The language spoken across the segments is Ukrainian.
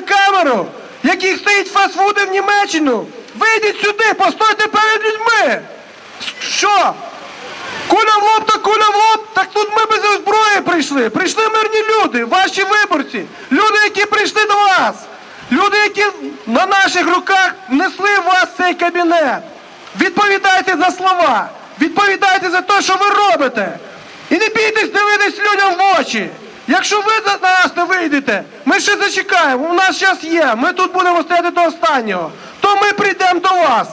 камеру, який стоїть фастфуди в Німеччину. Вийдіть сюди, постойте перед людьми. Що? Куля в лоб та куля в лоб, так тут ми без зброї прийшли. Прийшли мирні люди, ваші виборці, люди, які прийшли до вас, люди, які на наших руках внесли в вас цей кабінет. Відповідайте за слова, відповідайте за те, що ви робите. І не бійтесь дивитись людям в очі. Якщо ви на нас не вийдете, ми ще зачекаємо. У нас час є. Ми тут будемо стояти до останнього. То ми прийдемо до вас.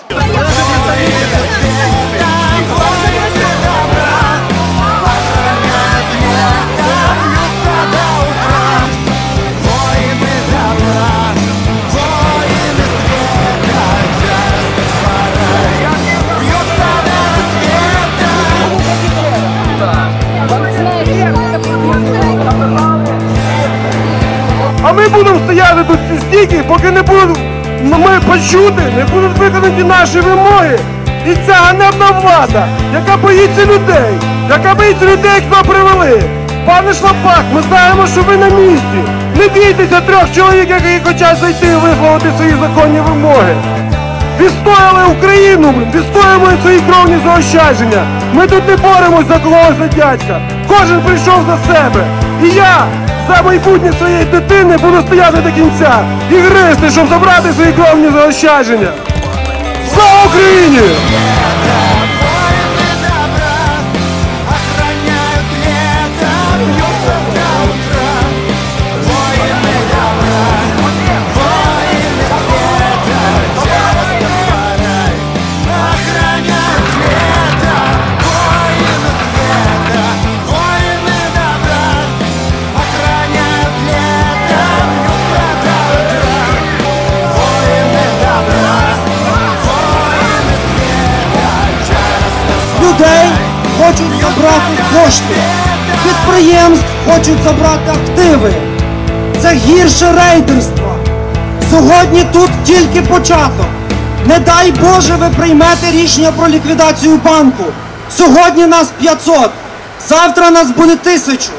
А ми будемо стояти тут стільки, поки не будуть ми почути, не будуть виконані наші вимоги. І ця ганебна влада, яка боїться людей, яка боїться людей, хто привели. Пане Шлапак, ми знаємо, що ви на місці. Не бійтеся трьох чоловік, які хочуть зайти і висловити свої законні вимоги. Відстояли Україну, відстоюємо свої кровні заощадження. Ми тут не боремось за когось за дядька. Кожен прийшов за себе. І я за майбутнє своєї дитини буду стояти до кінця і гризти, щоб забрати свої кровні заощадження. Слава Україні! Хочуть забрати кошти, підприємств хочуть забрати активи. Це гірше рейдерства. Сьогодні тут тільки початок. Не дай Боже, ви приймете рішення про ліквідацію банку. Сьогодні нас 500, завтра нас буде тисячу.